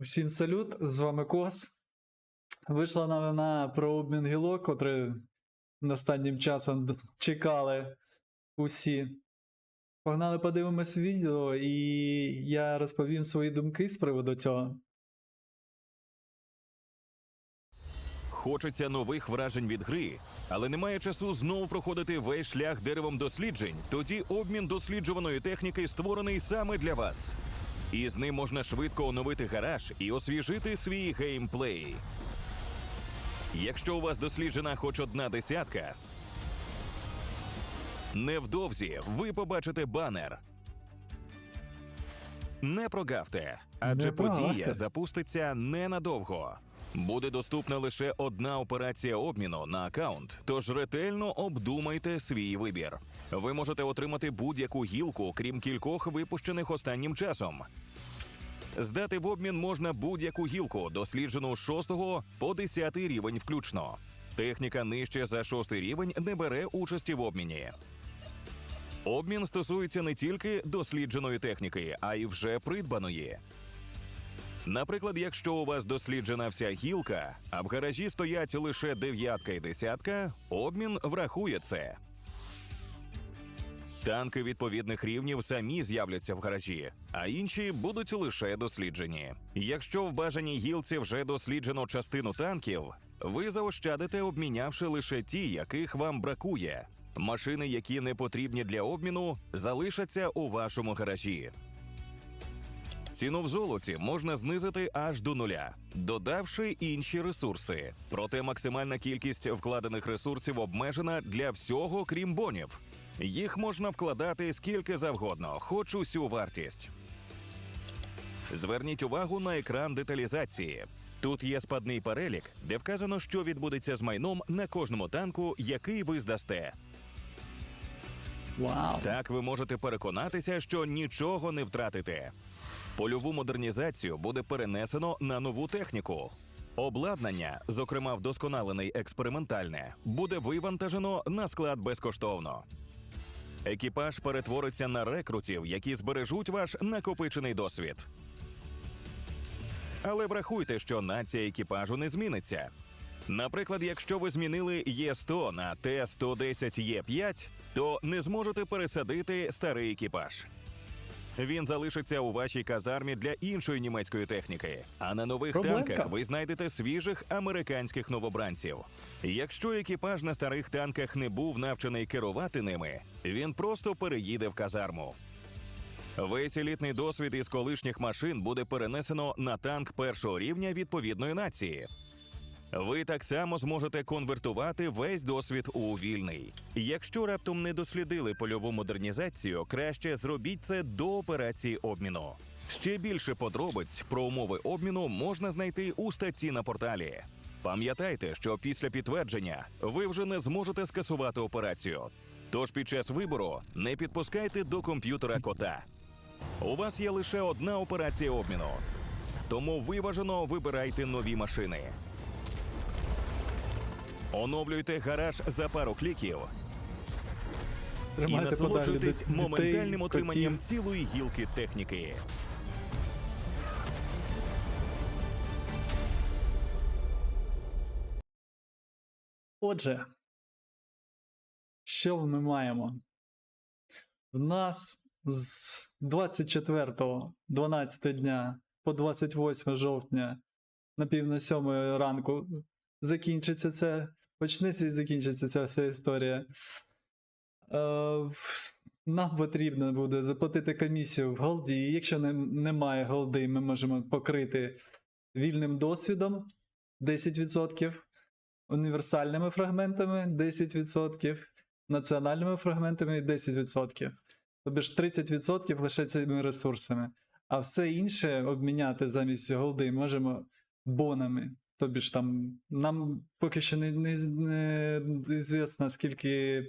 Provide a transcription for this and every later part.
Усім салют, з вами Кос. Вийшла новина про обмін гілок, котрий останнім часом чекали усі. Погнали подивимось відео, і я розповім свої думки з приводу цього. Хочеться нових вражень від гри, але немає часу знову проходити весь шлях деревом досліджень. Тоді обмін досліджуваної техніки створений саме для вас. І з ним можна швидко оновити гараж і освіжити свій геймплей. Якщо у вас досліджена хоч одна десятка, невдовзі ви побачите банер. Не прогавте, адже Не подія запуститься ненадовго. Буде доступна лише одна операція обміну на аккаунт, тож ретельно обдумайте свій вибір. Ви можете отримати будь-яку гілку, крім кількох випущених останнім часом. Здати в обмін можна будь-яку гілку, досліджену з 6 по 10 рівень включно. Техніка нижче за 6 рівень не бере участі в обміні. Обмін стосується не тільки дослідженої техніки, а й вже придбаної. Наприклад, якщо у вас досліджена вся гілка, а в гаражі стоять лише дев'ятка і десятка, обмін врахує це. Танки відповідних рівнів самі з'являться в гаражі, а інші будуть лише досліджені. Якщо в бажаній гілці вже досліджено частину танків, ви заощадите, обмінявши лише ті, яких вам бракує. Машини, які не потрібні для обміну, залишаться у вашому гаражі. Ціну в золоті можна знизити аж до нуля, додавши інші ресурси. Проте максимальна кількість вкладених ресурсів обмежена для всього, крім бонів. Їх можна вкладати скільки завгодно, хоч усю вартість. Зверніть увагу на екран деталізації. Тут є спадний перелік, де вказано, що відбудеться з майном на кожному танку, який ви здасте. Вау! Так ви можете переконатися, що нічого не втратите. Польову модернізацію буде перенесено на нову техніку. Обладнання, зокрема вдосконалене й експериментальне, буде вивантажено на склад безкоштовно. Екіпаж перетвориться на рекрутів, які збережуть ваш накопичений досвід. Але врахуйте, що нація екіпажу не зміниться. Наприклад, якщо ви змінили Є100 на Т110 Є5, то не зможете пересадити старий екіпаж. Він залишиться у вашій казармі для іншої німецької техніки. А на нових Проблемка. танках ви знайдете свіжих американських новобранців. Якщо екіпаж на старих танках не був навчений керувати ними, він просто переїде в казарму. Весь елітний досвід із колишніх машин буде перенесено на танк першого рівня відповідної нації. Ви так само зможете конвертувати весь досвід у вільний. Якщо раптом не дослідили польову модернізацію, краще зробіть це до операції обміну. Ще більше подробиць про умови обміну можна знайти у статті на порталі. Пам'ятайте, що після підтвердження ви вже не зможете скасувати операцію. Тож під час вибору не підпускайте до комп'ютера кота. У вас є лише одна операція обміну, тому виважено вибирайте нові машини. Оновлюйте гараж за пару кліків і Тримайте подалі насолоджуйтесь дітей, моментальним отриманням котів. цілої гілки техніки. Отже, що ми маємо? В нас з 24 12 дня по 28 жовтня на пів на 7 ранку закінчиться це. Почнеться і закінчиться ця вся історія. Е, нам потрібно буде заплатити комісію в голді. І якщо не, немає голди, ми можемо покрити вільним досвідом 10%, універсальними фрагментами 10%, національними фрагментами 10%. Тобто ж 30% лише цими ресурсами. А все інше обміняти замість голди можемо бонами. Тобі ж там нам поки що не, не, не звісно, скільки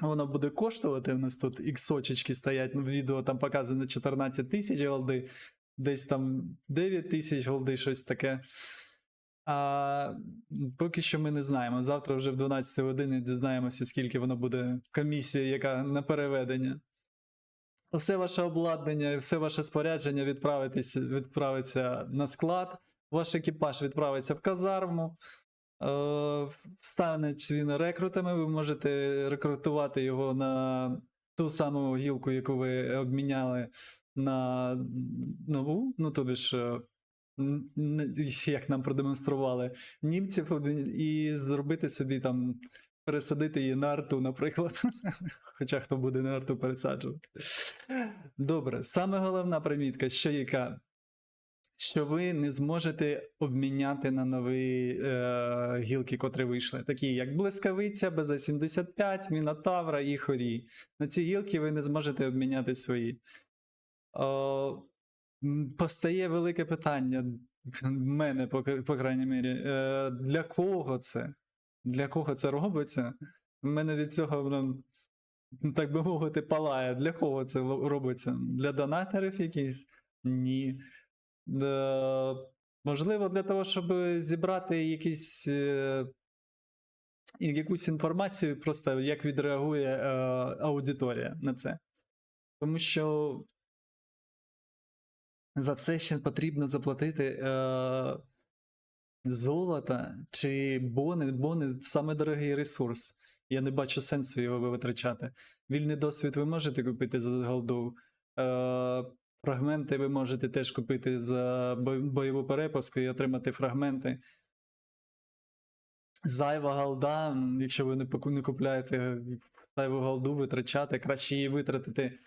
воно буде коштувати. У нас тут іксочечки стоять, ну, в відео там показано 14 тисяч голди, десь там 9 тисяч голди, щось таке. А поки що ми не знаємо. Завтра вже в 12 годині дізнаємося, скільки воно буде комісія, яка на переведення. все ваше обладнання і все ваше спорядження відправиться на склад, ваш екіпаж відправиться в казарму. Е, стане він рекрутами, ви можете рекрутувати його на ту саму гілку, яку ви обміняли на нову, ну тобі ж, е, як нам продемонстрували, німців і зробити собі там, пересадити її на арту, наприклад. Хоча хто буде на арту пересаджувати. Добре, саме головна примітка, що яка? Що ви не зможете обміняти на нові е, гілки, котрі вийшли, такі як блискавиця, БЗ-75, Мінотавра і Хорі. На ці гілки ви не зможете обміняти свої. О, постає велике питання в мене, по, по крайній мірі. Е, для кого це? Для кого це робиться? В мене від цього, прям, так би мовити, палає. Для кого це робиться? Для донаторів якихось? Ні. Е, можливо, для того, щоб зібрати якісь. Е, якусь інформацію, просто як відреагує е, аудиторія на це. Тому що за це ще потрібно заплатити е, золото чи бони. Бони саме дорогий ресурс. Я не бачу сенсу його витрачати. Вільний досвід ви можете купити за голду. Фрагменти ви можете теж купити за бойову перепуску і отримати фрагменти. Зайва голда, м, якщо ви не, купляєте зайву голду, витрачати, краще її витратити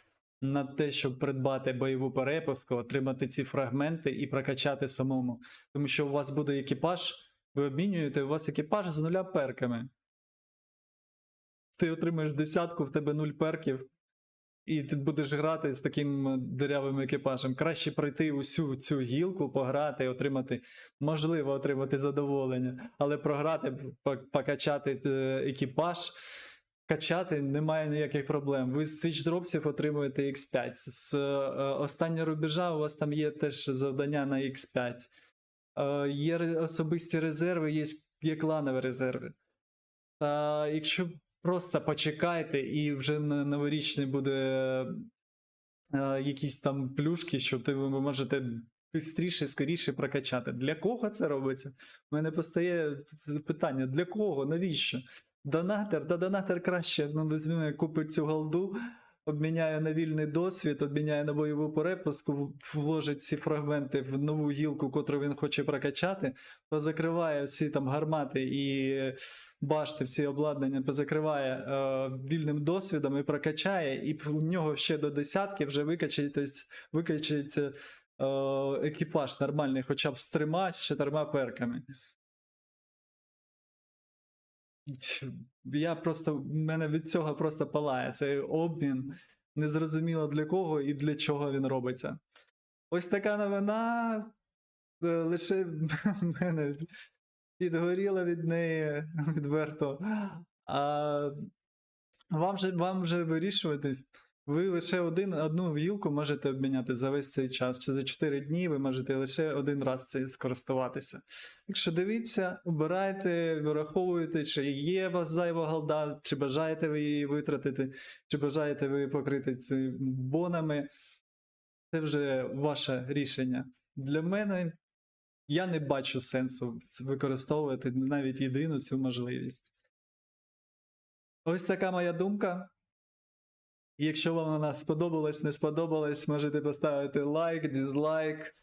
на те, щоб придбати бойову перепуску, отримати ці фрагменти і прокачати самому. Тому що у вас буде екіпаж, ви обмінюєте, у вас екіпаж з нуля перками. Ти отримаєш десятку, в тебе нуль перків, і ти будеш грати з таким е, дирявим екіпажем. Краще пройти усю цю гілку, пограти, отримати, можливо, отримати задоволення, але програти, покачати е, екіпаж. Качати немає ніяких проблем. Ви з Twitch дропсів отримуєте X5. З е, останнього рубежа у вас там є теж завдання на X5. Е, є особисті резерви, є, є кланові резерви. Та якщо просто почекайте, і вже на новорічний буде е, якісь там плюшки, що ти ви можете швидше, скоріше прокачати. Для кого це робиться? У мене постає питання: для кого? Навіщо? Донатер, да донатер краще ну, візьме, купить цю голду, обміняє на вільний досвід, обміняє на бойову перепуску, вложить ці фрагменти в нову гілку, котру він хоче прокачати, позакриває всі там гармати і башти, всі обладнання, позакриває е, вільним досвідом і прокачає, і в нього ще до десятки вже викачається, е, екіпаж нормальний, хоча б з трьома з чотирма перками. Я просто, мене від цього просто палає. Цей обмін незрозуміло для кого і для чого він робиться. Ось така новина. е, Лише мене підгоріла від неї відверто. А вам же, вам вже вирішуватись. Ви лише один, одну гілку можете обміняти за весь цей час. Чи за 4 дні ви можете лише один раз цим скористуватися. Якщо дивіться, обирайте, вираховуєте, чи є у вас зайва голда, чи бажаєте ви її витратити, чи бажаєте ви покрити ці бонами. Це вже ваше рішення. Для мене я не бачу сенсу використовувати навіть єдину цю можливість. Ось така моя думка. Якщо вам вона сподобалась, не сподобалась, можете поставити лайк, дізлайк,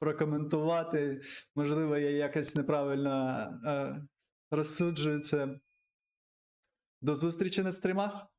прокоментувати. Можливо, я якось неправильно е, розсуджую це. До зустрічі на стрімах!